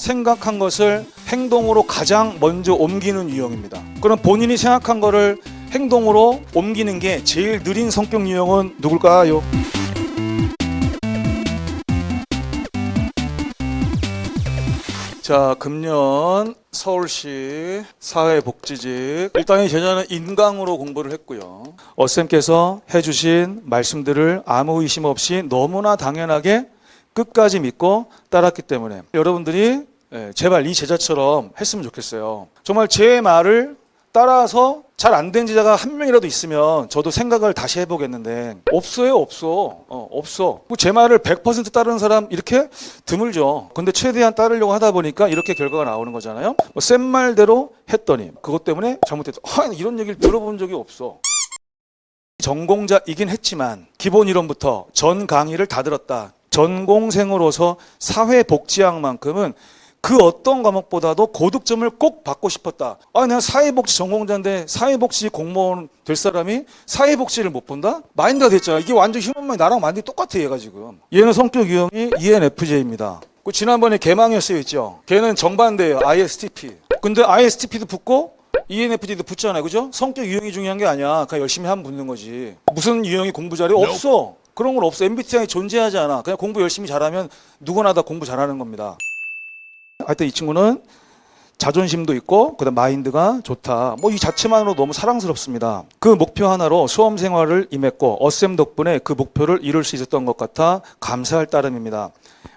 생각한 것을 행동으로 가장 먼저 옮기는 유형입니다. 그럼 본인이 생각한 거를 행동으로 옮기는 게 제일 느린 성격 유형은 누굴까요? 자, 금년 서울시 사회복지직 일단 이 제자는 인강으로 공부를 했고요. 어쌤께서 해주신 말씀들을 아무 의심 없이 너무나 당연하게 끝까지 믿고 따랐기 때문에 여러분들이 예, 제발 이 제자처럼 했으면 좋겠어요. 정말 제 말을 따라서 잘 안 된 제자가 한 명이라도 있으면 저도 생각을 다시 해보겠는데. 없어요 없어. 어, 없어. 뭐 제 말을 100% 따르는 사람 이렇게 드물죠. 근데 최대한 따르려고 하다 보니까 이렇게 결과가 나오는 거잖아요. 뭐 센 말대로 했더니 그것 때문에 잘못했어 아, 이런 얘기를 들어본 적이 없어. 전공자이긴 했지만 기본 이론부터 전 강의를 다 들었다. 전공생으로서 사회복지학만큼은 그 어떤 과목보다도 고득점을 꼭 받고 싶었다. 아, 내가 사회복지 전공자인데 사회복지 공무원 될 사람이 사회복지를 못 본다? 마인드가 됐잖아. 이게 완전 휴먼마이 나랑 완전히 똑같아, 얘가 지금. 얘는 성격 유형이 ENFJ입니다. 그 지난번에 개망이었어요, 있죠? 걔는 정반대예요, ISTP. 근데 ISTP도 붙고 ENFJ도 붙잖아요, 그죠? 성격 유형이 중요한 게 아니야. 그냥 열심히 하면 붙는 거지. 무슨 유형이 공부 잘해? 없어. 그런 건 없어. MBTI 존재하지 않아. 그냥 공부 열심히 잘하면 누구나 다 공부 잘하는 겁니다. 하여튼 이 친구는 자존심도 있고 그다음 마인드가 좋다. 뭐 이 자체만으로 너무 사랑스럽습니다. 그 목표 하나로 수험 생활을 임했고 어쌤 덕분에 그 목표를 이룰 수 있었던 것 같아 감사할 따름입니다.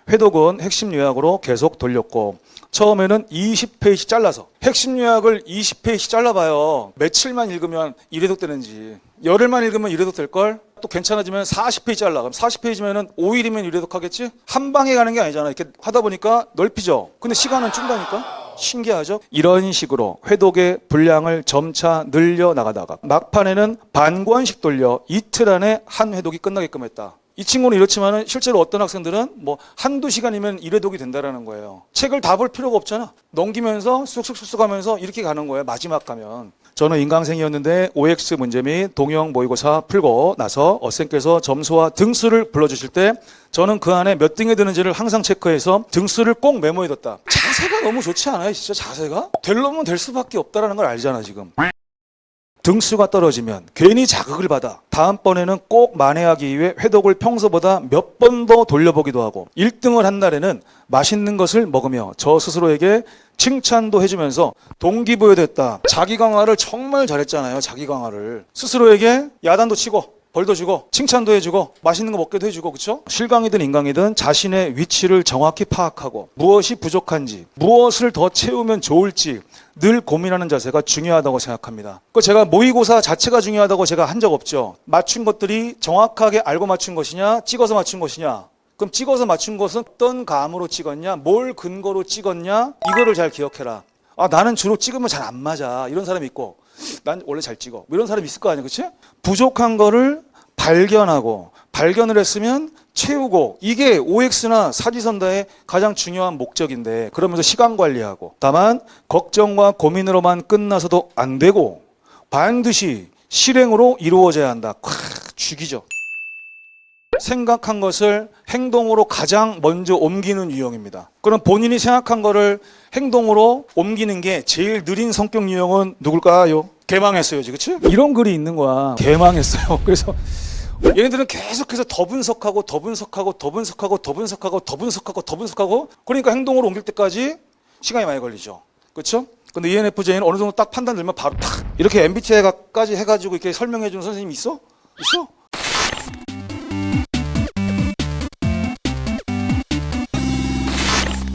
회독은 핵심 요약으로 계속 돌렸고 처음에는 20페이지 잘라서 핵심 요약을 20페이지 잘라봐요. 며칠만 읽으면 이래독 되는지 열흘만 읽으면 이래독 될 걸. 또 괜찮아지면 40페이지 잘라. 그럼 40페이지면은 5일이면 이래독 하겠지? 한 방에 가는 게 아니잖아. 이렇게 하다 보니까 넓히죠. 근데 시간은 준다니까? 신기하죠? 이런 식으로 회독의 분량을 점차 늘려 나가다가 막판에는 반권씩 돌려 이틀 안에 한 회독이 끝나게끔 했다. 이 친구는 이렇지만은 실제로 어떤 학생들은 뭐 한두 시간이면 일회독이 된다라는 거예요. 책을 다 볼 필요가 없잖아. 넘기면서 쑥쑥쑥쑥 하면서 이렇게 가는 거예요. 마지막 가면. 저는 인강생이었는데 OX 문제 및 동영 모의고사 풀고 나서 어쌤께서 점수와 등수를 불러주실 때 저는 그 안에 몇 등에 드는지를 항상 체크해서 등수를 꼭 메모해뒀다. 자세가 너무 좋지 않아요? 진짜 자세가? 될 놈은 될 수밖에 없다라는 걸 알잖아 지금. 등수가 떨어지면 괜히 자극을 받아 다음번에는 꼭 만회하기 위해 회독을 평소보다 몇 번 더 돌려보기도 하고 1등을 한 날에는 맛있는 것을 먹으며 저 스스로에게 칭찬도 해주면서 동기부여됐다. 자기 강화를 정말 잘했잖아요. 자기 강화를 스스로에게 야단도 치고 벌도 주고 칭찬도 해주고 맛있는 거 먹게도 해주고 그렇죠? 실강이든 인강이든 자신의 위치를 정확히 파악하고 무엇이 부족한지 무엇을 더 채우면 좋을지 늘 고민하는 자세가 중요하다고 생각합니다. 그 제가 모의고사 자체가 중요하다고 제가 한 적 없죠. 맞춘 것들이 정확하게 알고 맞춘 것이냐 찍어서 맞춘 것이냐 그럼 찍어서 맞춘 것은 어떤 감으로 찍었냐 뭘 근거로 찍었냐 이거를 잘 기억해라. 아 나는 주로 찍으면 잘 안 맞아 이런 사람이 있고 난 원래 잘 찍어 뭐 이런 사람이 있을 거 아니야 그치? 부족한 거를 발견하고 발견을 했으면 채우고 이게 OX나 사지선다의 가장 중요한 목적인데 그러면서 시간 관리하고 다만 걱정과 고민으로만 끝나서도 안 되고 반드시 실행으로 이루어져야 한다 콱 죽이죠 생각한 것을 행동으로 가장 먼저 옮기는 유형입니다. 그럼 본인이 생각한 거를 행동으로 옮기는 게 제일 느린 성격 유형은 누굴까요? 개망했어요, 지금. 그치? 이런 글이 있는 거야. 개망했어요. 그래서 얘네들은 계속해서 더 분석하고 더 분석하고 더 분석하고 더 분석하고 더 분석하고 더 분석하고 그러니까 행동으로 옮길 때까지 시간이 많이 걸리죠. 그렇죠? 근데 ENFJ는 어느 정도 딱 판단 들면 바로 탁 이렇게 MBTI까지 해가지고 이렇게 설명해 주는 선생님이 있어? 있어?